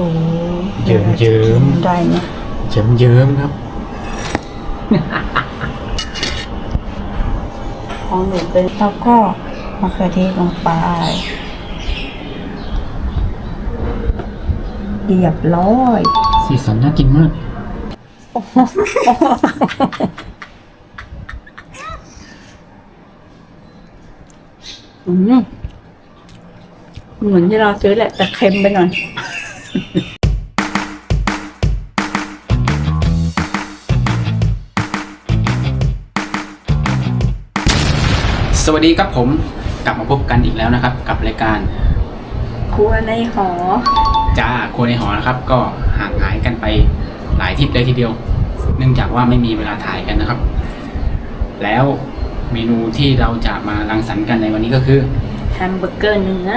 อ้เยิ้มเยิ้มได้ไหมเยิ้มเยิ้มๆครับของหนูเป็นแล้วก็มะเขือเทศลงไปเรียบร้อย สีสันน่ากินมากอืมเหมือนที่เราซื้อแหละแต่เค็มไปหน่อย สวัสดีครับผมกลับมาพบกันอีกแล้วนะครับ กับรายการครัวในหอ จ้าครัวในหอนะครับ ก็ห่างหายกันไปหลายทริปเลยทีเดียว เนื่องจากว่าไม่มีเวลาถ่ายกันนะครับ แล้วเมนูที่เราจะมารังสรรค์กันในวันนี้ก็คือ แฮมเบอร์เกอร์เนื้อ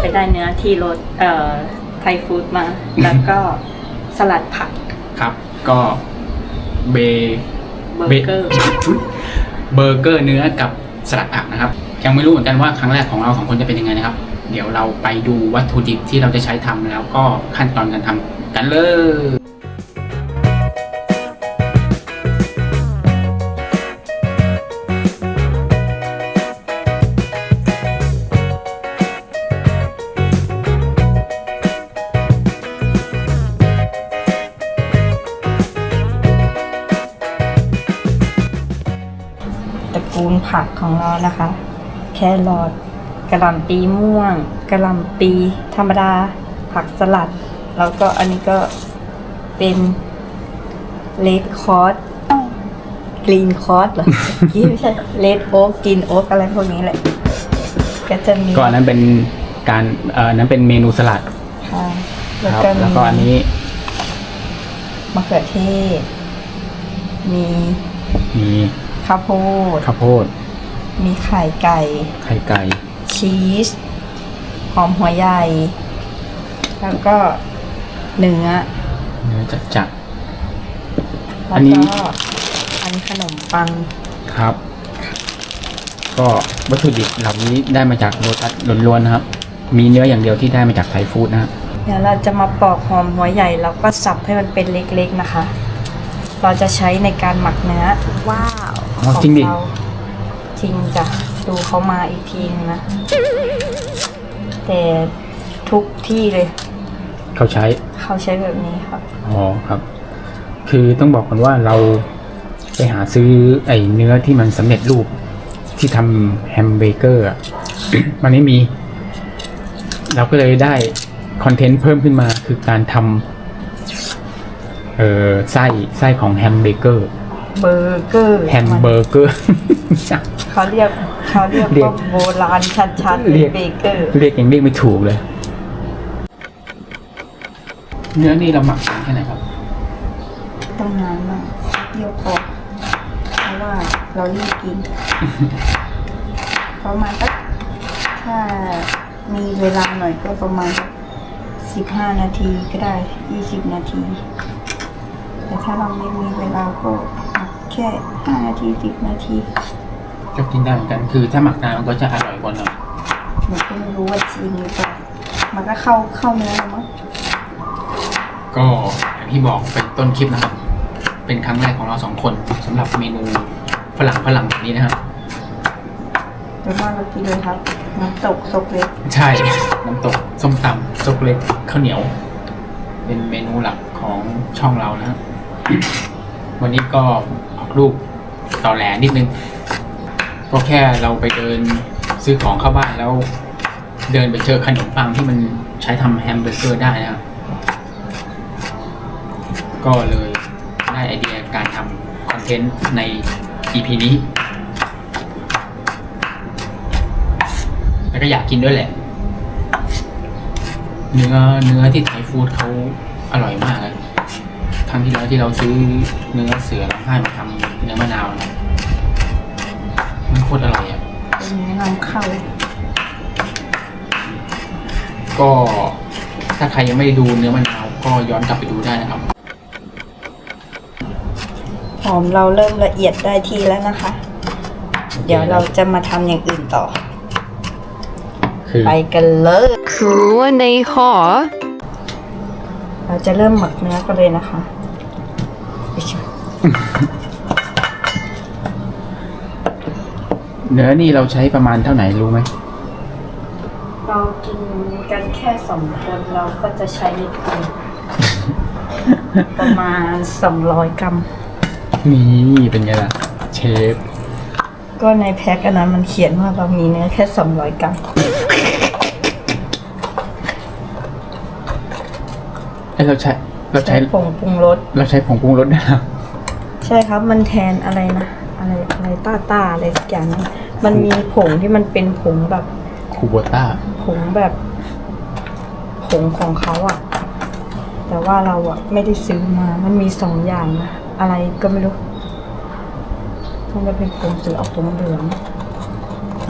ไปได้เนื้อที่รสเอ่อไท ยฟู้ดมา แล้วก็สลัดผัก ครับ ก็เบเบอร์เกอร์เบอร์เกอร์เนื้อกับสลัดผักนะครับ ยังไม่รู้เหมือนกันว่าครั้งแรกของเราสองคนจะเป็นยังไงนะครับ เดี๋ยวเราไปดูวัตถุดิบที่เราจะใช้ทำแล้วก็ขั้นตอนการทำกันเลย กูลผักของเรานะคะ แครอทกระหล่ำปีม่วงกระหล่ำปีธรรมดา ผักสลัด แล้วก็อันนี้ก็เป็นเลดคอร์สกรีนคอร์สเหรอยี่ไม่ใช่เลดโอ๊กกรีนโอ๊กอะไรพวกนี้แหละ ก็จะมีก็อันนั้นเป็นการเอ่อนั้นเป็นเมนูสลัดค่ะแล้วครับ ก็แล้วก็อันมีนี้มะเขือเทศ มีมี ข้าวโพด ข้าวโพด มีไข่ไก่ ไข่ไก่ ชีส หอมหัวใหญ่ แล้วก็เนื้อ เนื้อจัดจัดแล้อัวนนี้ก็อันนี้ขนมปัง ครับ ก็วัตถุดิบเหล่านี้ได้มาจากโรตัสล้วนๆนะครับ มีเนื้ออย่างเดียวที่ได้มาจากไทยฟู้ดนะครับเดี๋ยวเราจะมาปอกหอมหัวใหญ่แล้วก็สับให้มันเป็นเล็กๆนะคะ เราจะใช้ในการหมักเนื้อ ว้าว อ๋อจริงดิ ขอเาจริงจ้ะดูเขามาอีกทีนึงนะ แต่ทุกที่เลย เขาใช้ เขาใช้แบบนี้ครับ อ๋อครับ คือต้องบอกก่อนว่าเราไปหาซื้อไอ้เนื้อที่มันสำเร็จรูปที่ทำแฮมเบเกอร์อะ มันไม่มี เราก็เลยได้คอนเทนต์เพิ่มขึ้นมาคือการทำเอ่อไส้ไส้ของแฮมเบเกอร์ เบอร์เกอร์แฮมเบอร์เกอร์ เขาเรียกเขาเรียกเรียก ว่าโบราณชัดๆเรียกเบเกอร์ เรียกยังเรียกไม่ถูกเลย เนื้อนี่เราหมักนานแค่ไหนครับ ต้องนานมากเดียวพอเพราะว่าเรารีบกินประมาณสักถ้ามีเวลาหน่อยก็ประมาณสิบห้านาทีก็ได้ยี่สิบนาที แต่ถ้าเราไม่มีเวลาก็แค่ห้านาทีสิบนาทีก็กินได้เหมือนกัน คือถ้าหมักนานมันก็จะอร่อยกว่าหน่อยหนูก็ไม่รู้ว่าจริงหรือเปล่ามันก็เข้าเข้าเนื้อแล้วมั้งก็อย่างที่บอกเป็นต้นคลิปนะครับ เป็นครั้งแรกของเราสองคนสำหรับเมนูฝรั่งฝรั่งแบบนี้นะครับ เดี๋ยวมาเรากินเลยครับน้ำตกซกเล็กใช่ น้ำตกส้มตำซุปเล็กข้าวเหนียว เป็นเมนูหลักของช่องเรานะครับวันนี้ก็ออก ลูกต่อแหลนิดนึงก็แค่เราไปเดินซื้อของเข้าบ้านแล้ว เดินไปเจอขนมปังที่มันใช้ทำแฮมเบอร์เกอร์ได้นะครับ ก็เลยได้ไอเดียการทำคอนเทนต์ใน EP นี้ แล้วก็อยากกินด้วยแหละ เนื้อเนื้อที่ไทยฟู้ดเขาอร่อยมากเลยครั้งที่แล้วที่เราซื้อ เนื้อเสือร้องไห้มาทำเนื้อมะนาวนะมันโคตรอร่อยอะเป็นเนื้อนำเข้า ก็ถ้าใครยังไม่ได้ดูเนื้อมะนาว ก็ย้อนกลับไปดูได้นะครับ หอมเราเริ่มละเอียดได้ที่แล้วนะคะ เดี๋ยวเราจะมาทำอย่างอื่นต่อ คือไปกันเลยครัวในหอเราจะเริ่มหมักเนื้อกันเลยนะคะ เนื้อนี่เราใช้ประมาณเท่าไหร่รู้ไหมเรากินกันแค่สองคนเราก็จะใช้ไปประมาณสองร้อยกรัม นี่เป็นไงล่ะ เชฟ ก็ในแพ็คอันนั้นมันเขียนว่าเรามีเนื้อแค่สองร้อยกรัมเอ้ยเราใช้เราใช้ผงปรุงรส เราใช้ผงปรุงรสได้แล้วใช่ครับมันแทนอะไรนะ อะไรอะไรต้าต้าอะไรสักอย่างนึงมันมีผงที่มันเป็นผงแบบคูโบต้าผงแบบผงของเขาอะแต่ว่าเราอะไม่ได้ซื้อมา มันมีสองอย่างนะอะไรก็ไม่รู้มันจะเป็นผงสีออกเหลือง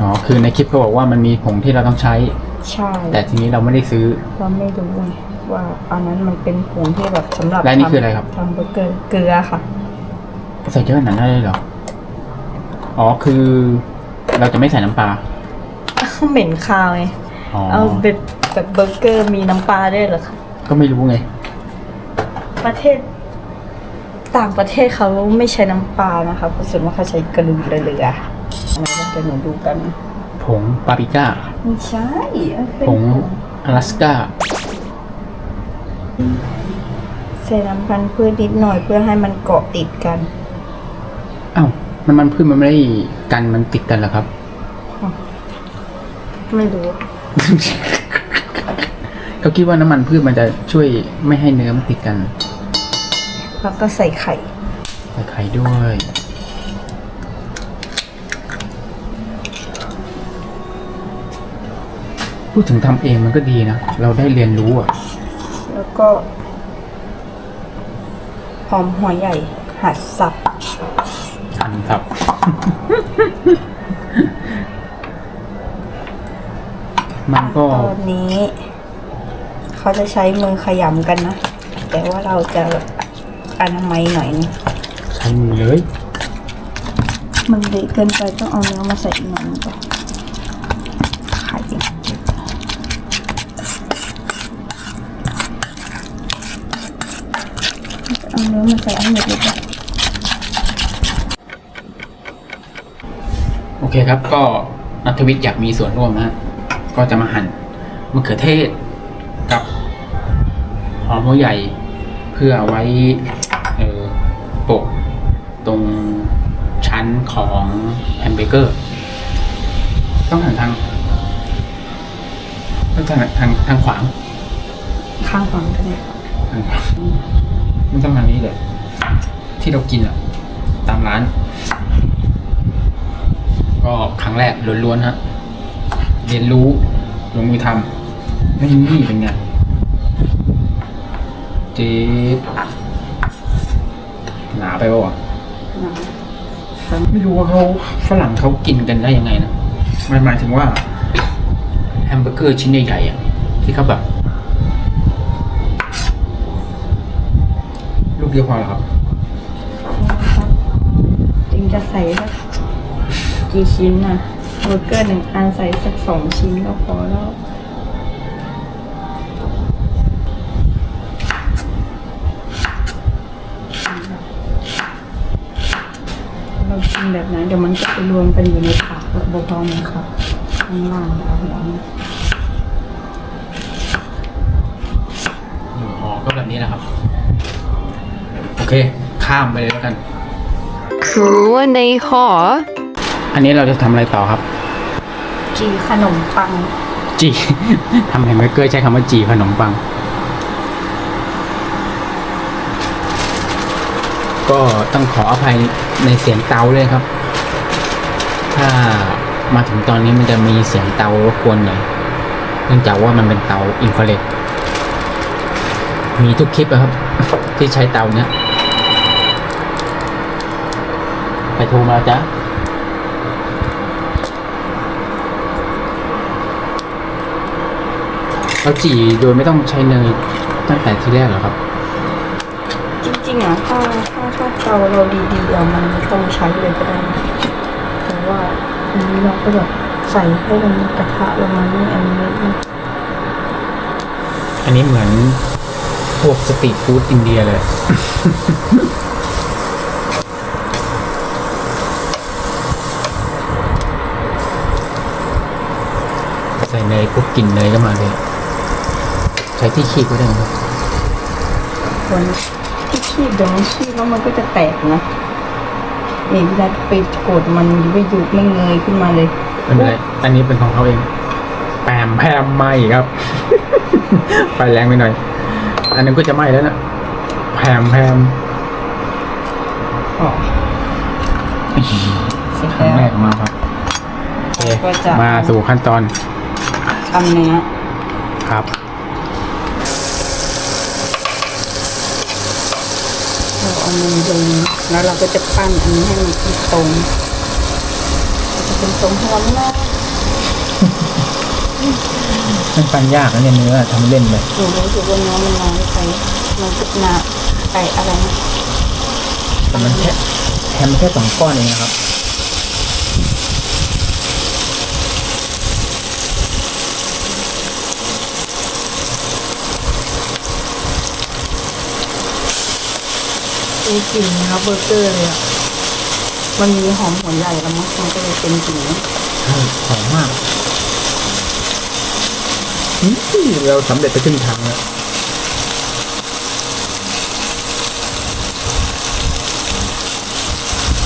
อ๋อคือในคลิปเขาบอกว่ามันมีผงที่เราต้องใช้ๆใช่ แต่ทีนี้เราไม่ได้ซื้อ เราไม่รู้ไงว่าอันนั้นมันเป็นผงที่แบบสำหรับและนี่ทำคืออะไรครับทำเบอร์เกอร์เกลือค่ะใส่เยอะขนาดนั้นเลยเหรอ อ๋อคือเราจะไม่ใส่น้ำปลาเหม็นคาวไงอ๋อเอาแบบแบบเบอร์เกอร์มีน้ำปลาได้วยเหรอคะก็ไม่รู้ไง ประเทศ ต่างประเทศเขาไม่ใช้น้ำปลานะคะเพราะส่วนมากเขาใช้กระดูกเรืออะไรเราจะหนูดูกัน ผงปาปริก้า ไม่ใช่มันเป็นผงอลาสก้า ใส่น้ำพันธุ์พืชนิดหน่อยเพื่อให้มันเกาะติดกัน อ้าวมันมันพืชมันไม่ได้กันมันติดกันเหรอครับ ไม่รู้ เขาคิดว่าน้ำมันพืชมันจะช่วยไม่ให้เนื้อมันติดกัน แล้วก็ใส่ไข่ ใส่ไข่ด้วยพูดถึงทำเองมันก็ดีนะ เราได้เรียนรู้อะ แล้วก็หอมหัวใหญ่หัดสับทัน ครับ มันก็ตอนนี้ เขาจะใช้มือขยำกันนะ แต่ว่าเราจะอนามัยหน่อยนึงใช้มือเลย มันเละเกินไปต้องเอาเนื้อมาใส่อีกหน่อยนึงก่อนไข่เอาเนื้อมาใส่ให้หมดเลยจ้ะ โอ เคครับก็นัทวิทย์อยากมีส่วนร่วมนะฮะก็จะมาหั่นมะเขือเทศกับหอมหัวใหญ่เพื่อไว้เออโปะตรงชั้นของแฮมเบอร์เกอร์ ต้องหันทางต้องทางทางทางขวางข้างฝั่งกันเลยทางขวางไม่ต้องทางนี้เลยที่เรากินอะตามร้าน ก็ครั้งแรกล้วนๆฮะเรียนรู้ลงมือทำไม่นี่เป็นไงเจ๊ดหนาไปปะวะนไม่รู้ว่าเขาฝรั่งเขากินกันได้ยังไงนะหมายหมายถึงว่า แฮมเบอร์เกอร์ชิ้นใหญ่ๆอะที่เขาแบบลูกเดียวพอหรอครับจริงจะใส่สัก กี่ชิ้นนะเบอร์เกอร์หนึ่งอันใส่สักสองชิ้นก็พอแล้ว เรากินแบบนั้นเดี๋ยวมันจะไปรวมกันอยู่ในถาดแล้วบพอไหมครับข้างล่างเอาหัวมันอ๋อก็แบบนี้แหละครับ โอเค ข้ามไปเลยแล้วกันคือว่าในหอ อันนี้เราจะทำอะไรต่อครับ จีขนมปัง จี ทำแฮมเบอร์เกอร์ใช้คำว่าจีขนมปัง ก็ต้องขออภัยในเสียงเตาเลยครับ ถ้ามาถึงตอนนี้มันจะมีเสียงเตารบกวนหน่อยเนื่องจากว่ามันเป็นเตาอินฟราเรดมีทุกคลิปอะครับ ที่ใช้เตาเนี้ยไปโทรมาจ้ะ เราจี่โดยไม่ต้องใช้เนยตั้งแต่ที่แรกเหรอครับ จริงๆอะถ้าถ้าถ้าเตาเราดีๆอะมันไม่ต้องใช้เลยก็ได้นะแต่ว่าอันนี้เราก็แบบใส่ให้มันกระทะลงมานี่อันนี้มันอันนี้เหมือนพวกสตรีทฟู้ดอินเดียเลย ใส่เนยปุ๊บกลิ่นเนยก็มาเลย ใช้ที่ขีดก็ได้นะครับคนที่คีบเดี๋ยวมันคีบแล้วมันก็จะแตกนะนี่พี่นัทไปกดมันไม่ยุบไม่เงยขึ้นมาเลยไม่เป็นไรอันนี้เป็นของเขาเองแปมแพมไหมครับ ไฟแรงไปหน่อย อันนั้นก็จะไหม้แล้วนะแพมแพมอ๋อเสร็จครั้งแรแล้กว ของเราครับโอเคก็จะ มาสู่ขั้นตอนทำเนื้อครับ เราเอามันลงแล้วเราก็จะปั้นอันนี้ให้มันเป็นตรงมันจะเป็นทรงหอมมากมันปันยากนะเนี่ยเนื้อทำเล่นเลยหนูรู้สึกว่าเนื้อมันน้อยไปมันก็หนาไก่อะไรนะแต่มันแค่แฮมแค่สองก้อนเองนะครับ มีกลิ่นนะคะเบอร์เกอร์เลยอะมันมีหอมหัวใหญ่แล้วมั้งมันก็เลยเป็นกลิ่นนี้ใช่หอมมากอื้อเราสำเร็จไปครึ่งทางแล้ว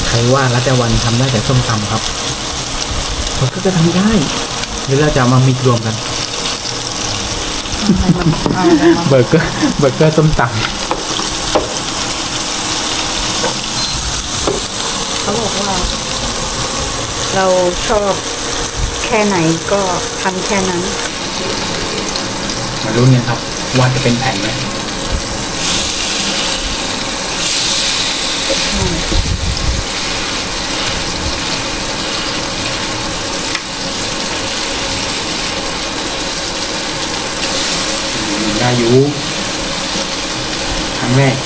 ใครว่ารัตวันทำได้แต่ส้มตำครับผมก็จะทำได้หรือเราจะเอามามิกรวมกันให้มันเอาอะไรมาเบอร์เกอร์เบอร์เกอร์ส้มต เขาบอกว่า เราชอบแค่ไหนก็ทำแค่นั้น มาลุ้นกันครับ ว่าจะเป็นแผ่นไหมอืมได้อยู่ครั้งแรก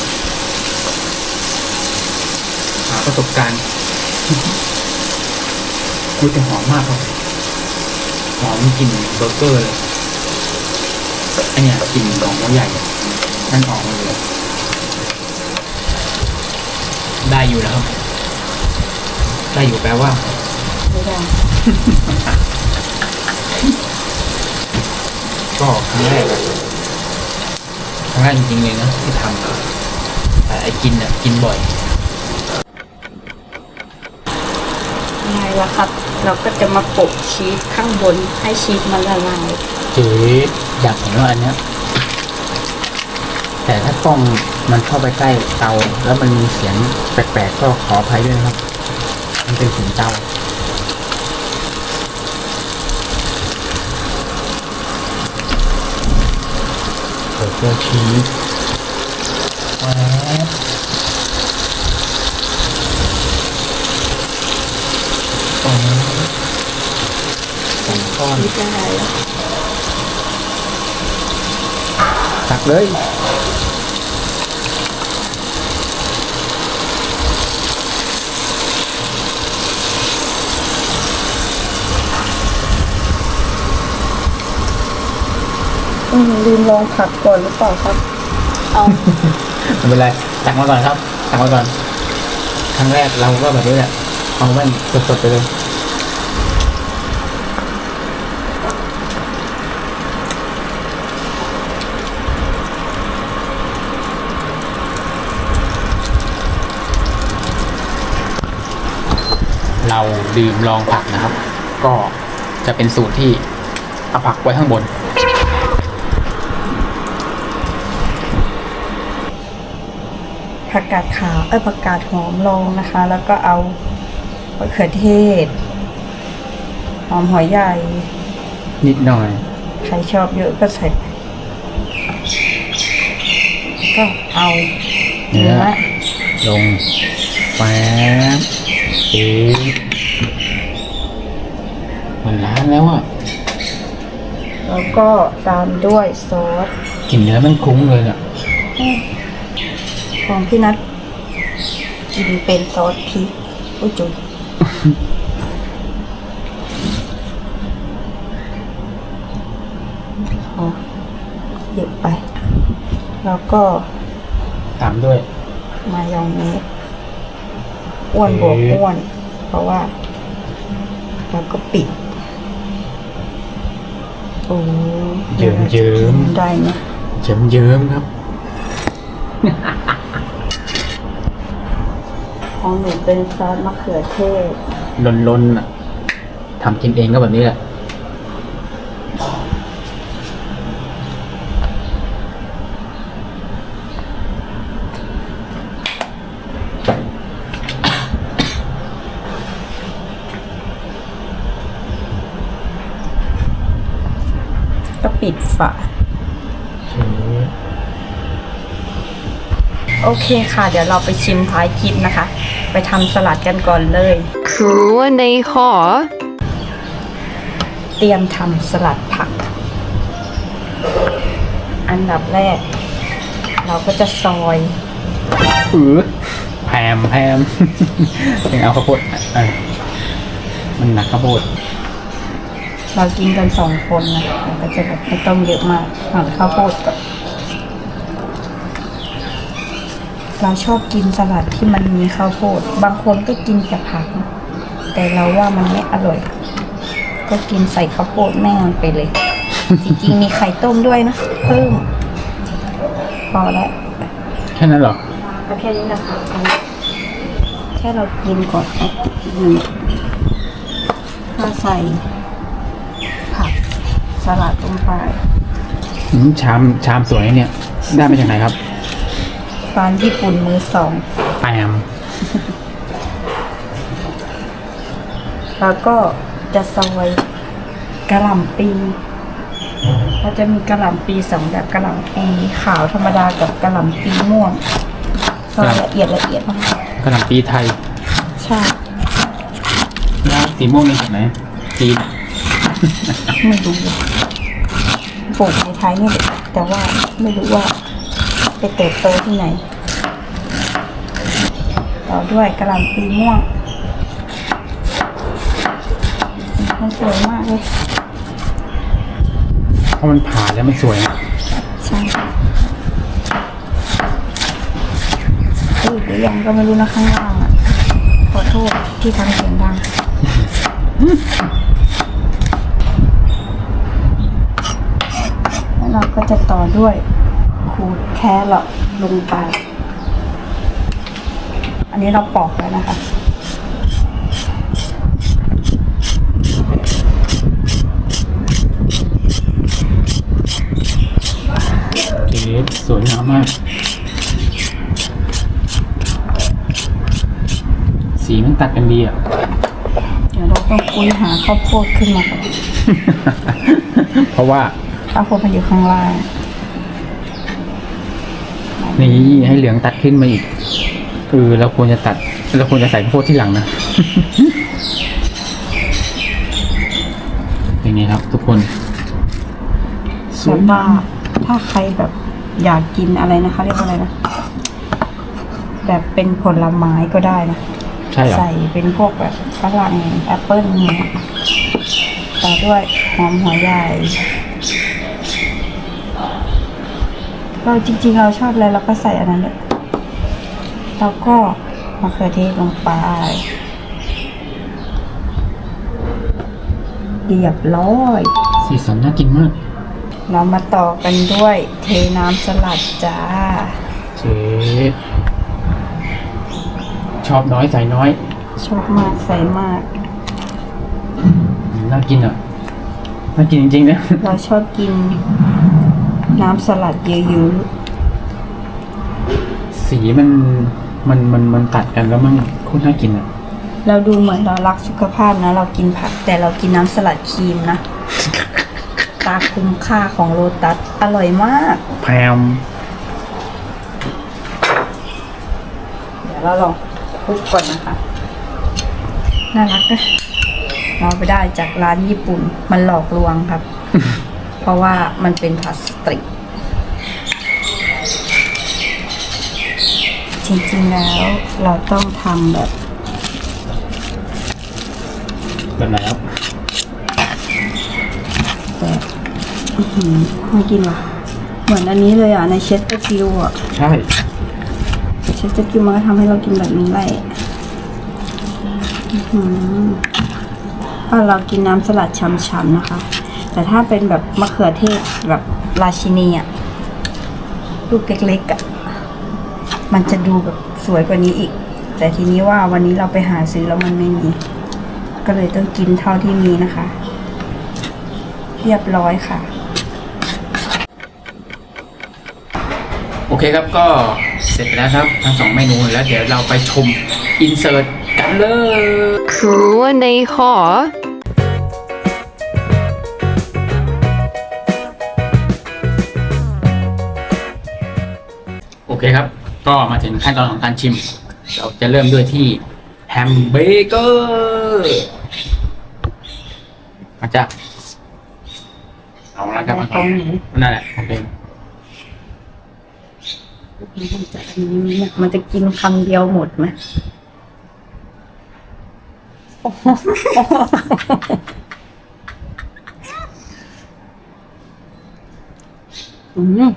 หา ประสบการณ์อุ้ยแต่หอมมากครับหอมกลิ่นเบอร์เกอร์เลยอันเนี้ยกลิ่นของหัวใหญ่นั่นออกมาเลยได้อยู่แล้วครับ ได้อยู่แปลว่าไม่ได้ก็ครั้งแรกอะครั้งแรกจริงๆเลยนะที่ทำแต่ไอ้กินอะกินบ่อย ไงล่ะครับ เราก็จะมาโปะชีสข้างบนให้ชีสมันละลายเจ๊อยากเห็นว่าอันเนี้ยแต่ถ้ากล้องมันเข้าไปใกล้เตา แล้วมันมีเสียงแปลกๆก็ขออภัยด้วยนะครับ มันเป็นเสียงเตาเบอร์เกอร์ชีสแบสองสอง ก้อนชีสละลายแล้วตักเลยอืมลืมลองผักก่อนหรือเปล่าครับ เอาไม่เป็นไรตักมาก่อนครับตักมาก่อน ครั้งแรกเราก็แบบนี้แหละเอาแม่งสดๆไปเลย เราดื่มลองผักนะครับ ก็จะเป็นสูตรที่เอาผักไว้ข้างบน ผักกาดขาวเอ้ยผักกาดหอมลงนะคะ แล้วก็เอามะเขือเทศ หอมหัวใหญ่ นิดหน่อย ใครชอบเยอะก็ใส่ไปก็เอาเนื้เนื้ออลงแป๊บปีดมัน ล้างแล้วอะ แล้วก็ตามด้วยซอสกลิ่นเนื้อมันคุ้งเลยอะ ของพี่นัทกินเป็นซอสพริกอุ้ยจุ๊บอ๋อเยอะไปใแล้วก็ตามด้วย มายองเนสอ้วนบวกโอเคอ้วน เพราะว่า แล้วก็ปิด โอ้เยิ้มเยิ้มได้ไหมเยิ้มเยิ้มๆครับ ของหนูเป็นซอสมะเขือเทศลนๆนอะทำกินเองก็แบบนี้แหละ ก็ปิดฝาโอเคค่ะ เดี๋ยวเราไปชิมท้ายคลิปนะคะ ไปทำสลัดกันก่อนเลยครัวในหอเตรียมทำสลัดผัก อันดับแรก เราก็จะซอยอือแพมแพมยังเอาข้าวโพดอะเออมันหนักข้าวโพด เรากินกันสองคนนะเราก็จะแบบไม่ต้องเยอะมากหั่นข้าวโพดก่อนเราชอบกินสลัดที่มันมีข้าวโพด บางคนก็กินแต่ผักนะแต่เราว่ามันไม่อร่อย ก็กินใส่ข้าวโพดแม่งมันไปเลย จริงๆมีไข่ต้มด้วยนะ เพิ่ม พอแล้วแค่นั้นเหรอเอาแค่นี้นะคะเอาแค่เรากินก่อนนะอืมถ้าใส่ผัก สลัดลงไปอืมชามชามสวยเนี่ย ได้มาจากไหนครับร้านญี่ปุ่นมือสองแพมแล้วก็จะซอยกระหล่ำปีเราจะมีกระหล่ำปีสองแบบกระหล่ำปีขาวธรรมดากับกระหล่ำปีม่วงซอยละเอียดละเอียดมากกระหล่ำปีไทยใช่แล้วสีม่วงนี่จากไหนจีน ไม่รู้ ปลูกในไทยนี่แหละแต่ว่าไม่รู้ว่าไปเติบโตที่ไหน ต่อด้วยกระหล่ำปีม่วงมันสวยมากเลยเพราะมันผ่าแล้วมันสวยนะใช่พูดหรือยังก็ไม่รู้นะข้างล่างอะ ขอโทษที่ทำเสียงดัง แล้ว เราก็จะต่อด้วยขูดแครอทลงไป อันนี้เราปอกแล้วนะคะ เก๋สวยงามมาก สีมันตัดกันดีอะ เดี๋ยวเราต้องคุยหาข้าวโพดขึ้นมาก่อน เพราะว่า ข้าวโพดมันอยู่ข้างล่างนี่ให้เหลืองตัดขึ้นมาอีกเออเราควรจะตัดเราควรจะใส่ข้าวโพดที่หลังนะอย่างนี้ครับ ทุกคนสแบวยบว่าถ้าใครแบบอยากกินอะไรนะคะ เรียกว่าอะไรนะ แบบเป็นผลไม้ก็ได้นะใช่เหรอใส่เป็นพวกแบบฝรั่งแอปเปิ้ลเนี่ยต่อด้วยหอมหัวใหญ่ เราจริง ๆ เราชอบอะไรเราก็ใส่อันนั้นเลยแล้วก็มะเขือเทศลงไป เรียบร้อย สีสันน่ากินมาก เรามาต่อกันด้วยเทน้ำสลัดจ้า เจ๊ชอบน้อยใส่น้อย ชอบมากใส่มากอืมน่ากินอะ น่ากินจริงๆนะ เราชอบกิน น้ำสลัดเยอะสีมันมันมันมันตัดกันแล้วมันโคตรน่ากินอะ ๆเราดูเหมือนเรารักสุขภาพนะ เรากินผัก แต่เรากินน้ำสลัดครีมนะ ตาคุ้มค่าของโลตัส อร่อยมาก แพมเดี๋ยวเราลองคลุกก่อนนะคะ น่ารักนะเราไปได้จากร้านญี่ปุ่น มันหลอกลวงครับ เพราะว่ามันเป็นพลาสติก จริงๆแล้วเราต้องทำแบบแบบไหนครับแบบอื้อหือไม่กินว่ะเหมือนอันนี้เลยอะ ในเชสตะกิวอะ ใช่เชสตะกิวมันก็ทำให้เรากินแบบนี้แหละอื้อหือถ้าเรากินน้ำสลัดช่ำๆนะคะ แต่ถ้าเป็นแบบมะเขือเทศแบบราชินีอะลูกเล็กๆอะมันจะดูแบบสวยกว่านี้อีก แต่ทีนี้ว่าวันนี้เราไปหาซื้อแล้วมันไม่มี ก็เลยต้องกินเท่าที่มีนะคะ เรียบร้อยค่ะ โอเคครับก็เสร็จไปแล้วครับทั้งสองเมนูแล้วเดี๋ยวเราไปชมอินเสิร์ตกันเลยครัวในหอ เคครับ ก็มาถึงขั้นตอนของการชิม เราจะเริ่มด้วยที่แฮมเบเกอร์มาจ้ะเอาละครับมาก่อนนั่นแหละโอเคมันจะอันนี้เนี่ยมันจะกินคำเดียวหมดไหมอืมอย่าง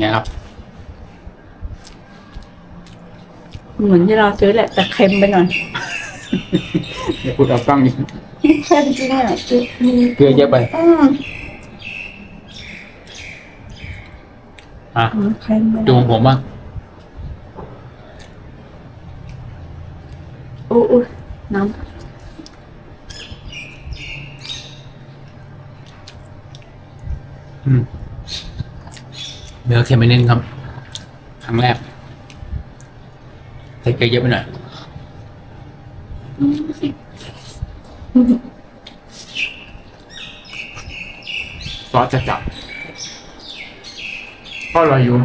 เงี้ยครับ เหมือนที่เราซื้อแหละแต่เค็มไปหน่อยเดี๋ยวพูดเอาฟังอีกเค็มจริงอะคือเกลือเยอะไปอืมอะเค็มไปหดูน่อยของผมบ้างอู้อู้น้อืม เนื้อเค็มไปนิดนึงครับ ครั้งแรกใส่เกลือเยอะไปหน่อยซอสจะจับก็อร่อยอยู่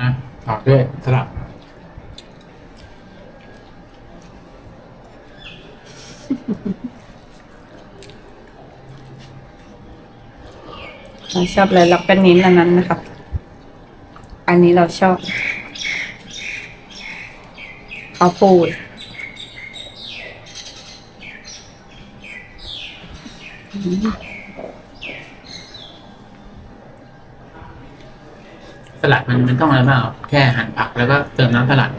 อะต่อด้วยสลัดำเราชอบอะไรเราก็เน้นอันนั้นนะครับ อันนี้เราชอบข้าวโพดสลัดมันมันต้องอะไรบ้างครับแค่หั่นผักแล้วก็เติมน้ำสลัด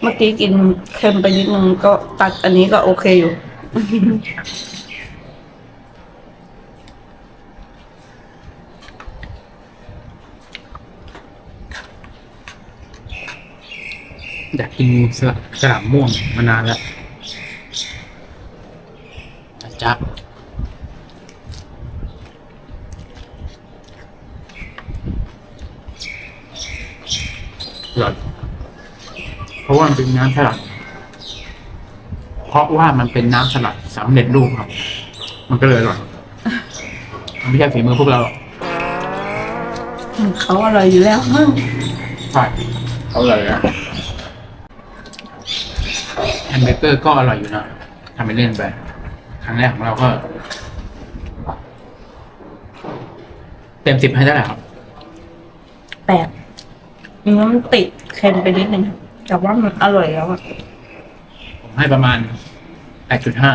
เมื่อกี้กินเค็มไปนิดนึงก็ตัดอันนี้ก็โอเคอยู่ อยากกินสลัดกระหล่ำม่วงมานานแล้วจับอร่อยเพราะว่ามันเป็นน้ำสลัด เพราะว่ามันเป็นน้ำสลัดสำเร็จรูปครับ มันก็เลยอร่อยมันไม่ใช่ฝีมือพวกเราหรอกเขาอร่อยอยู่แล้วใช่เขาเลยอะแฮ มเบอร์เกอร์ก็อร่อยอยู่นะทำไปเล่นไป ครั้งแรกของเราก็ เต็มสิบให้เท่าไหร่ครับ แปดอืมมันติดเค็มไปนิดนึงแต่ว่ามันอร่อยแล้วอะผมให้ประมาณแปดจุดห้า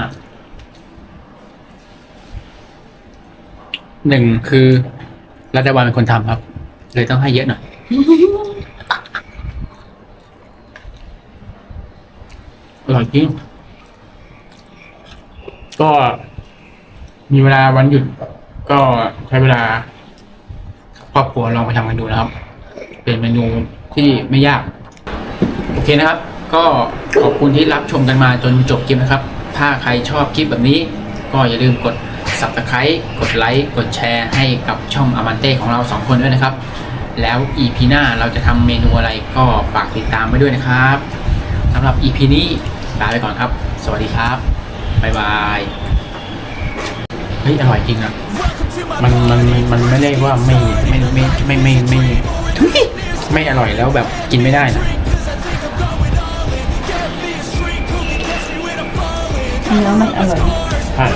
หนึ่งคือรัฐบาลเป็นคนทำครับ เลยต้องให้เยอะหน่อย ร่อยจริงก็มีเวลาวันหยุด ก็ใช้เวลาครอบครัวลองไปทำกันดูนะครับ เป็นเมนูที่ไม่ยาก โอเคนะครับ ก็ขอบคุณที่รับชมกันมาจนจบคลิปนะครับ ถ้าใครชอบคลิปแบบนี้ ก็อย่าลืมกด subscribe กดไลค์กดแชร์ให้กับช่องอมันเต้ของเราสองคนด้วยนะครับ แล้ว EP หน้าเราจะทำเมนูอะไรก็ฝากติดตามไว้ด้วยนะครับสำหรับ EP นี้ ลาไปก่อนครับ สวัสดีครับบายบาย เฮ้ย อร่อยจริงนะมันมันมันไม่เรียกว่าไม่ไม่ไม่ไม่ไม่ไม่ไม่อร่อยแล้วแบบกินไม่ได้นะเนื้อมันอร่อยใช่